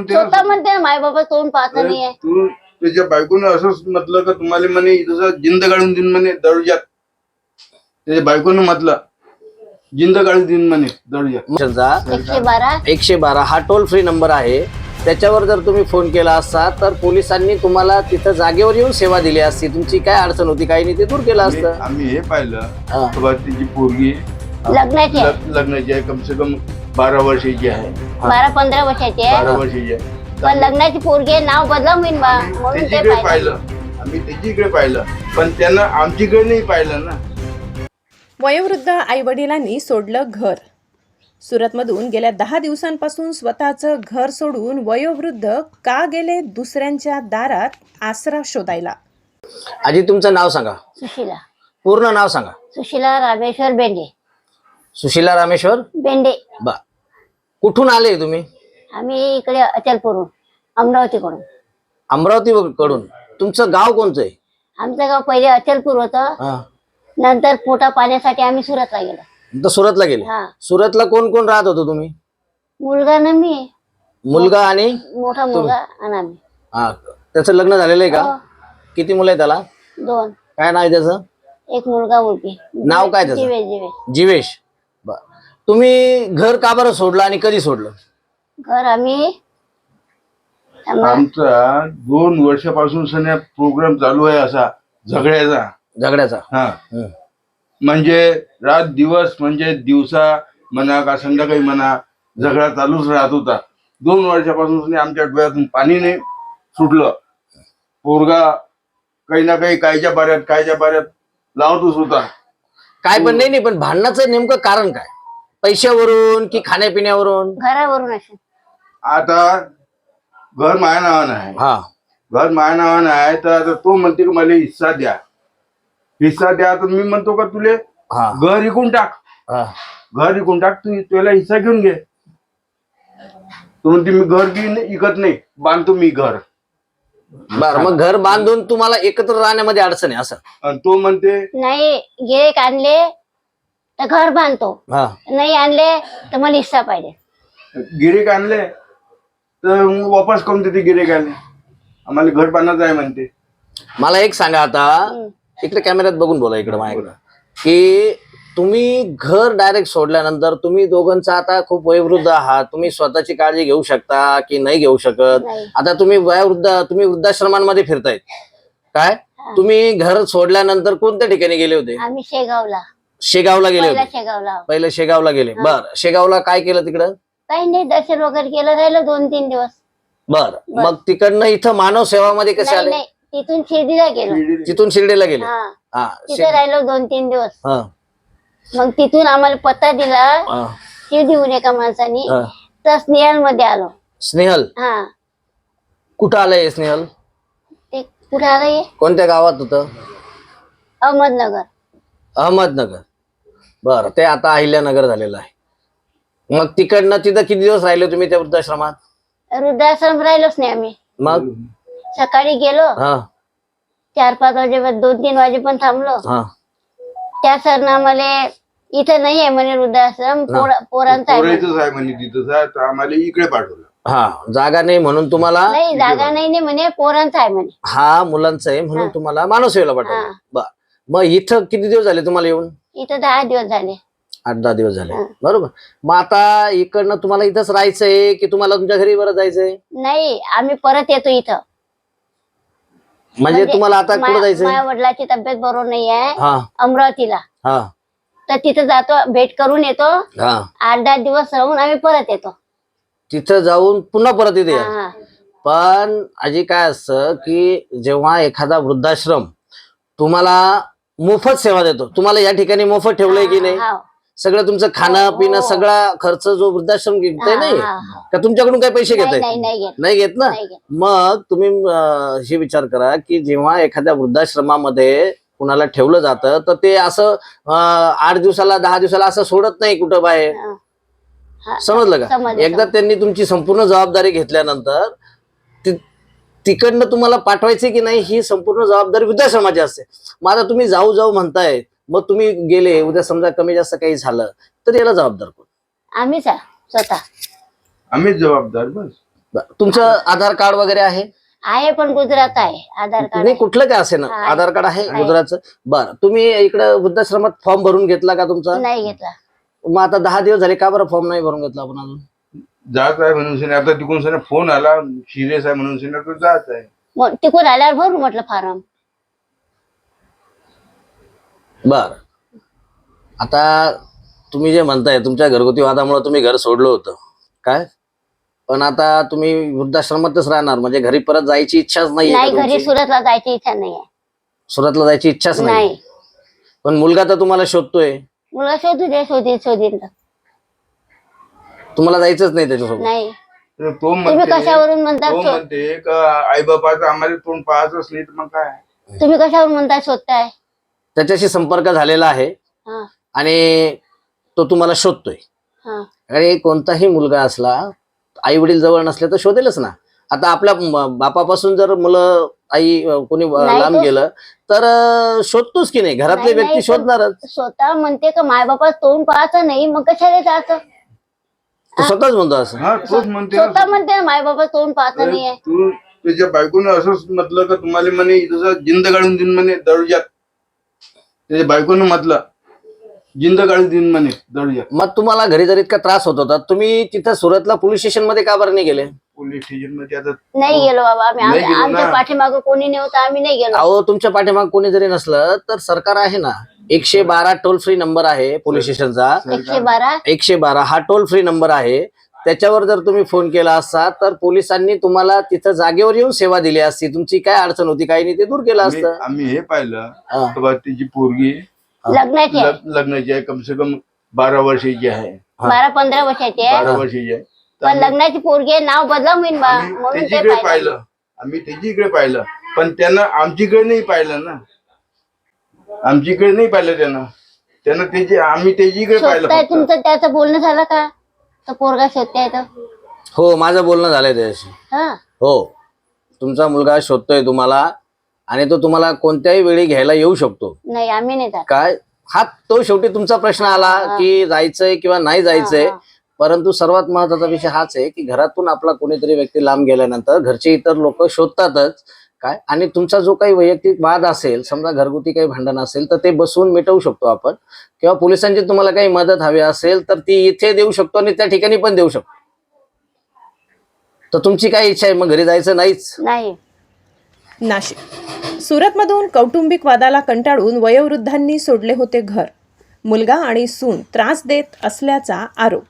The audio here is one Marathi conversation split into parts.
म्हणते ना स्वतः म्हणते माय बाबा तोंड पाहता नाही आहे तू तुझ्या बायकोनं असंच म्हटलं का तुम्हाला म्हणे जसं जिंद गाळून देईन म्हणे दर्जात त्याच्या बायकोनं म्हटलं जिंद गाळून देईन म्हणे मिशनचा एकशे बारा. एकशे बारा. हा टोल फ्री नंबर आहे. त्याच्यावर जर तुम्ही फोन केला असता तर पोलिसांनी तुम्हाला तिथं जागेवर येऊन सेवा दिली असती. तुमची काय अडचण होती काही नाही ते दूर केलं आम्ही- असतं. आम्ही हे पाहिलं. हा. तिची पोरगी लग्नाची आहे. लग्नाची आहे कम से कम बारा वर्षाची आहे. बारा पंधरा वर्षाची आहे? बारा वर्षाची आहे. पण लग्नाची पोरगी आहे, नाव बदला होईन बा म्हणून ते त्याच्याकडे पाहिलं. पाहिलं. आम्ही त्याच्याकडे पाहिलं. पण त्यानं आमच्याकडे नाही पाहिलं ना. वयोवृद्ध आईवडिलांनी सोडलं घर. सुरतमधून गेल्या दहा दिवसांपासून स्वतःचं घर सोडून वयोवृद्ध का गेले दुसऱ्यांच्या दारात? आसरा शोधायला. आजी तुमचं नाव सांगा. सुशिला. पूर्ण नाव सांगा. सुशिला रामेश्वर बेंडे. सुशीला रामेश्वर? बेंडे. बा. कुठून आले तुम्ही? आम्ही इकडे अचलपूरहून अमरावतीकडून. अमरावती कडून तुमचं गाव कोणतं आहे? आमचं गाव पहिले अचलपूर होतं. हा. नंतर पोटा पाण्यासाठी आम्ही सुरतला गेलो. तर सुरतला गेले. हा. सुरतला कोण कोण राहत होतो तुम्ही? मुलगा ना मी. मुलगा आणि? मोठा मुलगा आणि आम्ही. हा. त्याचं लग्न झालेलं आहे हो, का किती मुलं आहे त्याला? दोन. काय नाव आहे त्याचं? एक मुलगा मुलगी. नाव काय त्याचं? जिवे जिवे जीवेश. बर तुम्ही घर का बरं सोडलं आणि कधी सोडलं? घर आम्ही आम्हा- आमचा दोन वर्षापासून सध्या प्रोग्राम चालू आहे असा झगड्याचा. झगड्याचा. हा. हम्म. म्हणजे रात दिवस म्हणजे दिवसा म्हणा का संध्याकाळी म्हणा झगडा चालूच राहत होता. दोन वर्षापासून आमच्या डोळ्यातून पाणी नाही सुटलं. पोरगा काही ना काही कायच्या बाऱ्यात कायच्या बाऱ्यात लावतच होता. काय पण नाही नाही पण भांडणाचं नेमकं कारण काय? पैशावरून की खाण्यापिण्यावरून? घरावरून असे आता घर माया नावानं आहे. हा. घर माया नावानं आहे तर आता तो म्हणते की मला हिस्सा द्या. हिस्सा द्या तर मी म्हणतो का तुले? हा. घर इकून टाक. हा. घर इकून टाक तू तुला हिस्सा घेऊन घे. तो म्हणते मी घर घेऊन इकत नाही बांधतो मी घर. बर मग घर बांधून तुम्हाला एकत्र राहण्यामध्ये अडचण आहे असं. आणि तो म्हणते नाही गिरेक आणले तर घर बांधतो. हा. नाही आणले तर मला हिस्सा पाहिजे. गिरेक आणले तर मग वापस करून देते गिरेक आणले. आम्हाला घर बांधायचं आहे म्हणते. मला एक सांगा आता. इकडे कॅमेऱ्यात बघून बोला इकडे माझ्याकडे की तुम्ही घर डायरेक्ट सोडल्यानंतर तुम्ही दोघांचा आता खूप वयोवृद्ध आहात. तुम्ही स्वतःची काळजी घेऊ शकता की नाही घेऊ शकत? नाही. आता तुम्ही वयोवृद्ध तुम्ही वृद्धाश्रमांमध्ये फिरतायत. काय? तुम्ही घर सोडल्यानंतर कोणत्या ठिकाणी गेले होते? आम्ही शेगावला. शेगावला गेले पहिला होते. शेगावला. पहिले शेगावला गेले. बर शेगावला काय केलं तिकडं? काही नाही दर्शन वगैरे केलं राहिलं दोन तीन दिवस. बर मग तिकडनं इथं मानव सेवामध्ये कसे नाही आले? नाही तिथून शिर्डीला गेलो. तिथून शिर्डीला गेले? हा. हा तिथे राहिलो दोन तीन दिवस. हा, मग तिथून आम्हाला पत्ता दिला हा, शिर्डीहून एका माणसानी. हा. तर स्नेहलमध्ये आलो. स्नेहल? हा. कुठं आलंय स्नेहल? ते कुठे आलं हे? कोणत्या गावात होतं? अहमदनगर. अहमदनगर. बर ते आता अहिल्यानगर झालेलं आहे. मग तिकडनं तिथं किती दिवस राहिले तुम्ही त्या वृद्धाश्रमात? वृद्धाश्रम राहिलोच नाही आम्ही. मग? सकाळी गेलो. हा. चार पाच वाजे दोन तीन वाजे पण थांबलो. हा. त्या सरनं आम्हाला इथं नाही आहे म्हणे वृद्धाश्रम पोरा- पोरांचा आहे म्हणे. पोरायचंच आहे म्हणे तर आम्हाला इकडे पाठवलं. हा जागा नाही म्हणून तुम्हाला नाही जागा नाही नाही म्हणे पोरांचा आहे म्हणे. हा मुलांचं आहे म्हणून तुम्हाला मानवसेवेला पाठवलं. हा. बर. मग इथं किती दिवस झाले तुम्हाला येऊन? इथं दहा दिवस झाले. आठ दहा दिवस झाले. बरोबर. मग आता इकडनं तुम्हाला इथंच राहायचंय की तुम्हाला तुमच्या घरी बरं जायचंय? नाही आम्ही परत येतो इथं. म्हणजे तुम्हाला आता कुठं जायचंय? माझ्या वडिलाची तब्येत बरोबर नाही आहे. हा. अमरावतीला. हा. तर तिथं जातो भेट करून येतो. हा. आठ दहा दिवस राहून आम्ही परत येतो. तिथं जाऊन पुन्हा परत येते हा. पण आजी काय असतं की जेव्हा एखादा वृद्धाश्रम तुम्हाला मोफत सेवा देतो तुम्हाला या ठिकाणी मोफत ठेवलंय की नाही हा. सगळं तुमचं खाणं पिणं सगळा खर्च जो वृद्धाश्रम घेतोय हा, नाही हा, हा. का तुमच्याकडून काही पैसे घेत नाही नाही नाही घेत नाही घेत ना नाही घेत. मग तुम्ही अं, हे विचार करा की जेव्हा एखाद्या वृद्धाश्रमामध्ये कुणाला ठेवलं जातं तर ते असं अं, आठ दिवसाला दहा दिवसाला असं सोडत नाही कुठं बाहेर हा. हा. समजलं का समजलं, एकदा त्यांनी तुमची संपूर्ण जबाबदारी घेतल्यानंतर तिकडनं तुम्हाला पाठवायचे की नाही ही संपूर्ण जबाबदारी वृद्धाश्रमाची असते. मग आता तुम्ही जाऊ जाऊ म्हणताय मग तुम्ही गेले उद्या समजा कमी जास्त काही झालं तर याला जबाबदार कोण? आम्हीच आहे, स्वतः. आम्हीच जबाबदार बस. तुमचं आधार कार्ड वगैरे आहे? आहे पण गुजरात आहे आधार कार्ड नाही. कुठलं काय असे ना. आधार कार्ड आहे आहे. गुजरातचं? बरं. तुम्ही इकडे वृद्धाश्रमात फॉर्म भरून घेतला का तुमचा? नाही घेतला. मग आता दहा दिवस झाले का बरं फॉर्म नाही भरून घेतला आपण अजून? जात आहे म्हणून सिने. आता तिकडून सिने फोन आला सिरियस आहे म्हणून सिने तो जात आहे. मग तिकडून आल्यावर भरू म्हटलं फार्म. बर. आता तुम्ही जे म्हणताय तुमच्या घरगुती वादामुळे तुम्ही घर सोडलं होतं. काय? पण आता तुम्ही वृद्धाश्रमातच राहणार म्हणजे घरी परत जायची इच्छाच नाही नाही घरी सुरतला जायची इच्छा नाहीये. सुरतला जायची इच्छाच नाही नाही. पण मुलगा तर तुम्हाला शोधतोय. मुलगा शोधू दे शोधीन तर. तुम्हाला जायचंच नाही त्याच्यासोबत. नाही. तर तो तुम्ही म्हणते कशावरून म्हणता तो आई बापाचं आम्हाला तोंड पाहतच नाही तर मग काय? तुम्ही कशावरून म्हणता शोधताय? त्याच्याशी संपर्क झालेला आहे. हा. आणि तो तुम्हाला शोधतोय. हा. अरे कोणताही मुलगा असला आई वडील जवळ नसले तर शोधेलच ना. आता आपल्या म- बापापासून जर मुलं आई अ, कोणी अ, नाही लांब तो- गेलं तर अ, शोधतोच की नाही? घरातले नाही, व्यक्ती नाही, पण- शोधणारच. स्वतः म्हणते का माय बापा तोंड पाहायचं नाही मग कशाला जायचं? तो स्वतःच म्हणतो असं. हा तोच म्हणते ना. स्वतः म्हणते ना माय बाबा तोंड अरे, नाहीये. तू तुझ्या बायकोनं असंच म्हटलं का तुम्हाला म्हणे जसं जिंद काढून देईन म्हणे दर्जात त्याच्या बायकोनं म्हटलं जिंद काढून देईन म्हणे दर्जात मग तुम्हाला घरी जर इतका त्रास होत होता तुम्ही तिथं सुरतला पोलीस स्टेशनमध्ये का बरं नाही गेले? पोलीस स्टेशनमध्ये आता नाही गेलो बाबा आम्ही. नाही आमच्या गेलो आमच्या ना. पाठीमागं कोणी नव्हतं आम्ही नाही गेलो. अहो तुमच्या पाठीमाग कोणी जरी नसलं तर सरकार आहे ना. एकशे बारा टोल फ्री नंबर आहे पोलीस स्टेशनचा एकशे बारा? एकशे बारा हा टोल फ्री नंबर आहे. त्याच्यावर जर तुम्ही फोन केला असता तर पोलिसांनी तुम्हाला तिथं जागेवर येऊन सेवा दिली असती. तुमची काय अडचण होती काही नाही ते दूर केलं असतं. आम्ही हे पाहिलं. हा. का बा तिची पोरगी लग्नाची आहे. लग- लग्नाची आहे कम से कम बारा वर्षाची आहे. बारा पंधरा वर्षाची आहे. बारा वर्षाची आहे. तर पण आम्ही- लग्नाची पोरगी आहे, नाव बदला होईन बा आम्ही म्हणून ते त्याच्याकडे पाहिलं. पाहिलं. आम्ही त्याच्याकडे पाहिलं. पण त्यानं आमच्याकडे नाही पाहिलं ना. आमच्याकडे नाही पाहिलं त्यानं. त्यानं त्याची आम्ही त्याच्याकडे पाहिलं शोधताय फक्त. तुमचं त्याचं बोलणं झालं का? तर पोरगा शोधताय तर हो माझं बोलणं झालंय त्याच्याशी. हा? हो. तुमचा मुलगा शोधतोय तुम्हाला आणि तो तुम्हाला कोणत्याही वेळी घ्यायला येऊ शकतो. नाही आम्ही नाही जात. काय? हा तो शेवटी तुमचा प्रश्न आला की जायचंय किंवा नाही जायचंय. हा. परंतु सर्वात महत्त्वाचा विषय हाच आहे की घरातून आपला कोणीतरी व्यक्ती लांब गेल्यानंतर घरचे इतर लोक शोधतातच. काय? आणि तुमचा जो काही वैयक्तिक वाद असेल समजा घरगुती काही भांडण असेल तर ते बसवून मिटवू शकतो आपण. किंवा पोलिसांची तुम्हाला काही मदत हवी असेल तर ती इथे देऊ शकतो आणि त्या ठिकाणी पण देऊ शकतो. तर तुमची काय इच्छा आहे? मग घरी जायचं नाहीच? नाही. नाशिक. सुरतमधून कौटुंबिक वादाला कंटाळून वयोवृद्धांनी सोडले होते घर. मुलगा आणि सून त्रास देत असल्याचा आरोप.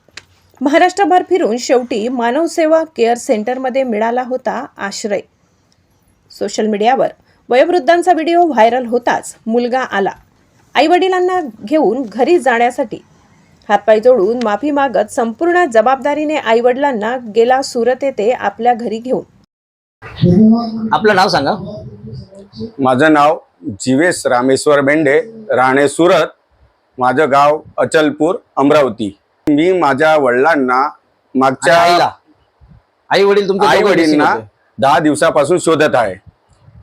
महाराष्ट्रभर फिरून शेवटी मानवसेवा केअर सेंटरमध्ये मिळाला होता आश्रय. सोशल मीडियावर. वयोवृद्धांचा व्हिडिओ व्हायरल होताच मुलगा आला. आईवडिलांना घेऊन घरी जाण्यासाठी हातपाय जोडून माफी मागत संपूर्ण जबाबदारीने आईवडिलांना गेला सुरत येथे आपल्या घरी घेऊन. आपलं नाव सांगा. माझं नाव जीवेश रामेश्वर बेंडे राहणे सुरत. माझं गाव अचलपूर अमरावती. मी माझ्या वडिलांना मागच्या आईला? आई वडील तुमच्या आई वडीलना. दहा दिवसापासून शोधत आहे.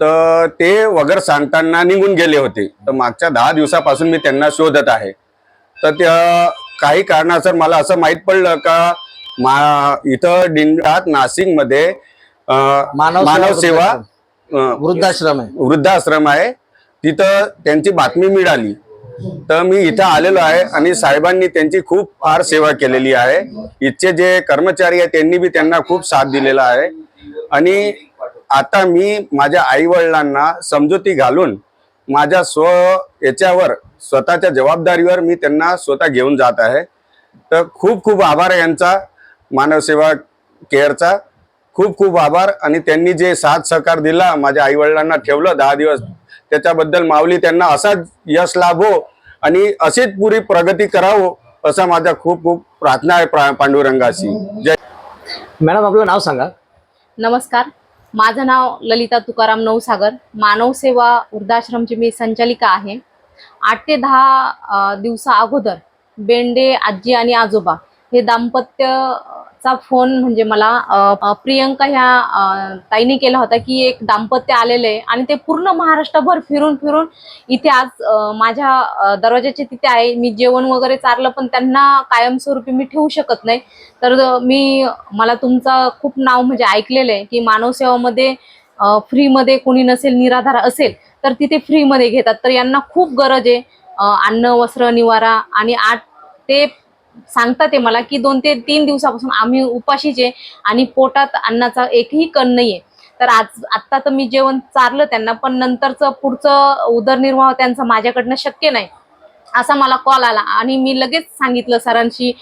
तर ते वगैरे सांगताना निघून गेले होते. तर मागच्या दहा दिवसापासून मी त्यांना शोधत आहे. तर त्या काही कारणासर मला असं माहीत पडलं का मा इथं डिंडात नाशिकमध्ये मानव मानव सेवा वृद्धाश्रम आहे. वृद्धाश्रम आहे. तिथं त्यांची बातमी मिळाली. तर मी इथं आलेलो आहे आणि साहेबांनी त्यांची खूप फार सेवा केलेली आहे. इथचे जे कर्मचारी आहेत त्यांनी बी त्यांना खूप साथ दिलेला आहे. आणि आता मी माझ्या आई वडिलांना समजुती घालून माझ्या स्व याच्यावर स्वतःच्या जबाबदारीवर मी त्यांना स्वतः घेऊन जात आहे. तर खूप खूप आभार आहे यांचा मानवसेवा केअरचा. खूप खूप आभार आणि त्यांनी जे साथ सहकार दिला माझ्या आई वडिलांना ठेवलं दहा दिवस त्याच्याबद्दल माऊली त्यांना असाच यश लाभो आणि अशीच पुरी प्रगती करावं असा माझा खूप खूप प्रार्थना आहे प्रा- पांडुरंगाशी. जय मॅडम आपलं नाव सांगा. नमस्कार. माझं नाव ललिता तुकाराम नवसागर. मानव सेवा वृद्धाश्रमची मी संचालिका आहे. आठ ते दहा दिवसा अगोदर बेंडे आजी आणि आजोबा हे दाम्पत्य चा फोन म्हणजे मला प्रियंका ह्या ताईने केला होता की एक दाम्पत्य आलेलं आहे आणि ते पूर्ण महाराष्ट्रभर फिरून फिरून इथे आज माझ्या दरवाजाचे तिथे आहे. मी जेवण वगैरे चारलं पण त्यांना कायमस्वरूपी मी ठेवू शकत नाही. तर मी मला तुमचं खूप नाव म्हणजे ऐकलेलं आहे की मानव सेवामध्ये फ्रीमध्ये कोणी नसेल निराधार असेल तर तिथे फ्रीमध्ये घेतात. तर यांना खूप गरज आहे अन्न वस्त्र निवारा आणि आठ ते सांगतात ते मला की दोन ते तीन दिवसापासून आम्ही उपाशीच आणि पोटात अन्नाचा एकही कण नाहीये. तर आज आत्ता तर मी जेवण चारलं त्यांना पण नंतरचं पुढचं उदरनिर्वाह त्यांचा माझ्याकडनं शक्य नाही. असा मला कॉल आला आणि मी लगेच सांगितलं सरांशी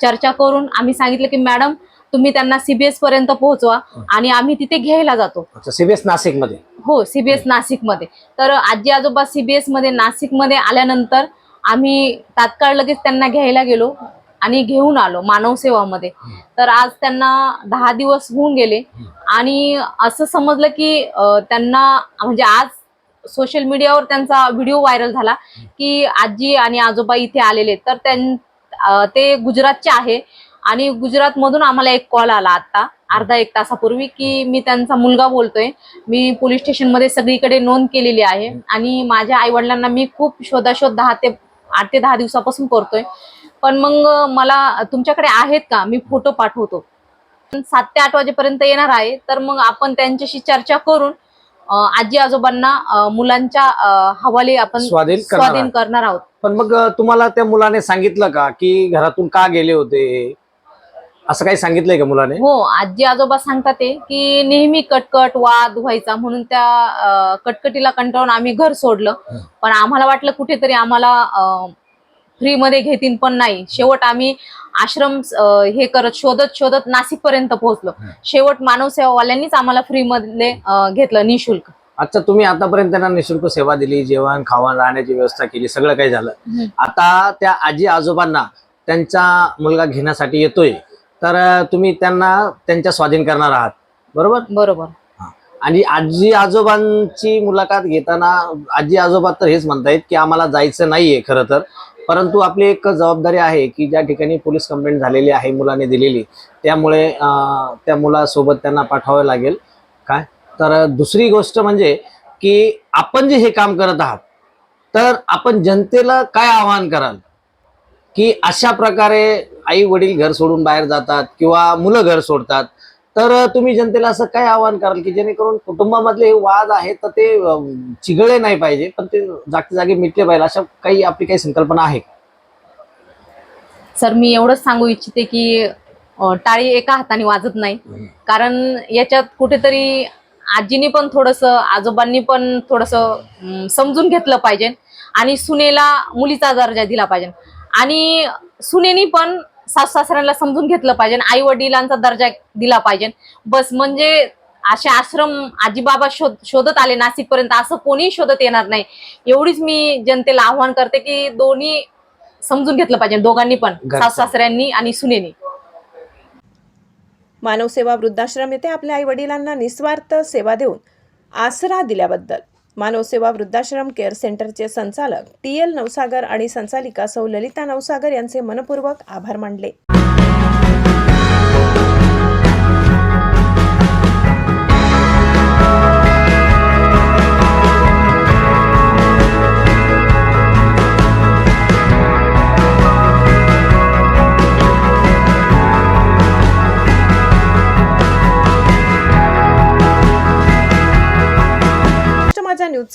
चर्चा करून आम्ही सांगितलं की मॅडम तुम्ही त्यांना सीबीएस पर्यंत पोहोचवा आणि आम्ही तिथे घ्यायला जातो. सीबीएस नाशिकमध्ये हो सीबीएस नाशिकमध्ये. तर आजी आजोबा सीबीएसमध्ये नाशिकमध्ये आल्यानंतर आम्ही तात्काळ लगेच त्यांना घ्यायला गेलो आणि घेऊन आलो मानव सेवामध्ये. तर आज त्यांना दहा दिवस होऊन गेले. आणि असं समजलं की त्यांना म्हणजे आज सोशल मीडियावर त्यांचा व्हिडिओ व्हायरल झाला की आजी आणि आजोबा इथे आलेले तर त्यां ते गुजरातचे आहे. आणि गुजरातमधून आम्हाला एक कॉल आला आता अर्धा एक तासापूर्वी की मी त्यांचा मुलगा बोलतोय. मी पोलीस स्टेशनमध्ये सगळीकडे नोंद केलेली आहे. आणि माझ्या आईवडिलांना मी खूप शोधाशोध दहा ते आठ ते दहा दिवसापासून करतोय. पण मग मला तुमच्याकडे आहेत का? मी फोटो पाठवतो. सात ते आठ वाजेपर्यंत येणार आहे तर मग आपण त्यांच्याशी चर्चा करून आजी आजोबांना मुलांच्या हवाले आपण स्वाधीन करणार स्वाधीन आहात. करणार आहोत. पण मग तुम्हाला त्या मुलाने सांगितलं का की घरातून का गेले होते? असं काही सांगितलंय का मुलाने? हो आजी आजोबा सांगतात ते की नेहमी कटकट वाद व्हायचा म्हणून त्या अं, कटकटीला कंटाळून आम्ही घर सोडलं. पण आम्हाला वाटलं कुठेतरी आम्हाला फ्रीमध्ये घेतील पण नाही. शेवट आम्ही आश्रम अं, हे करत शोधत शोधत नाशिक पर्यंत पोहोचलो शेवट मानव सेवावाल्यांनीच आम्हाला फ्रीमध्ये अं, घेतलं निशुल्क. अच्छा तुम्ही आतापर्यंत त्यांना निशुल्क सेवा दिली जेवण खावण राहण्याची व्यवस्था केली सगळं काही झालं. आता त्या आजी आजोबांना त्यांचा मुलगा घेण्यासाठी येतोय. तर तुम्ही त्यांना त्यांच्या स्वाधीन करणार आहात. बरोबर? बरोबर. आणि आजी आजोबांची मुलाखत घेताना आजी आजोबा तर हेच म्हणतायत की आम्हाला जायचं नाहीये खरं तर. परंतु आपली एक जबाबदारी आहे की ज्या ठिकाणी पोलीस कंप्लेंट झालेली आहे मुलाने दिलेली त्यामुळे त्या मुलासोबत त्यांना पाठवावं लागेल. काय? तर दुसरी गोष्ट म्हणजे की आपण जे हे काम करत आहात तर आपण जनतेला काय आवाहन कराल? की अशा प्रकारे आई वडील घर सोडून बाहेर जातात किंवा मुलं घर सोडतात तर तुम्ही जनतेला असं काय आवाहन कराल की जेणेकरून कुटुंबामधले हे वाद आहेत तर ते चिघळे नाही पाहिजे पण ते जागते जागी मिटले पाहिजे अशा काही आपली काही संकल्पना आहे सर मी एवढंच सांगू इच्छिते की टाळी एका हाताने वाजत नाही. कारण याच्यात कुठेतरी आजीनी पण थोडस आजोबांनी पण थोडस समजून घेतलं पाहिजे आणि सुनेला मुलीचा दर्जा दिला पाहिजे. आणि सुनेनी पण सासू सासऱ्यांना समजून घेतलं पाहिजे आई वडिलांचा दर्जा दिला पाहिजे. बस म्हणजे असे आश्रम आजीबाबा शोध शोधत आले नाशिक पर्यंत असं कोणी शोधत येणार नाही. एवढीच मी जनतेला आव्हान करते की दोन्ही समजून घेतलं पाहिजे दोघांनी पण. सासू सासऱ्यांनी आणि सुनेनी. मानवसेवा वृद्धाश्रम येथे आपल्या आई वडिलांना निस्वार्थ सेवा देऊन आसरा दिल्याबद्दल. मानवसेवा वृद्धाश्रम केअर सेंटरचे संचालक टी एल नवसागर आणि संचालिका सौ ललिता नवसागर यांचे मनपूर्वक आभार मानले.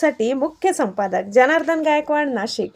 न्यूजसाठी मुख्य संपादक जनार्दन गायकवाड नाशिक.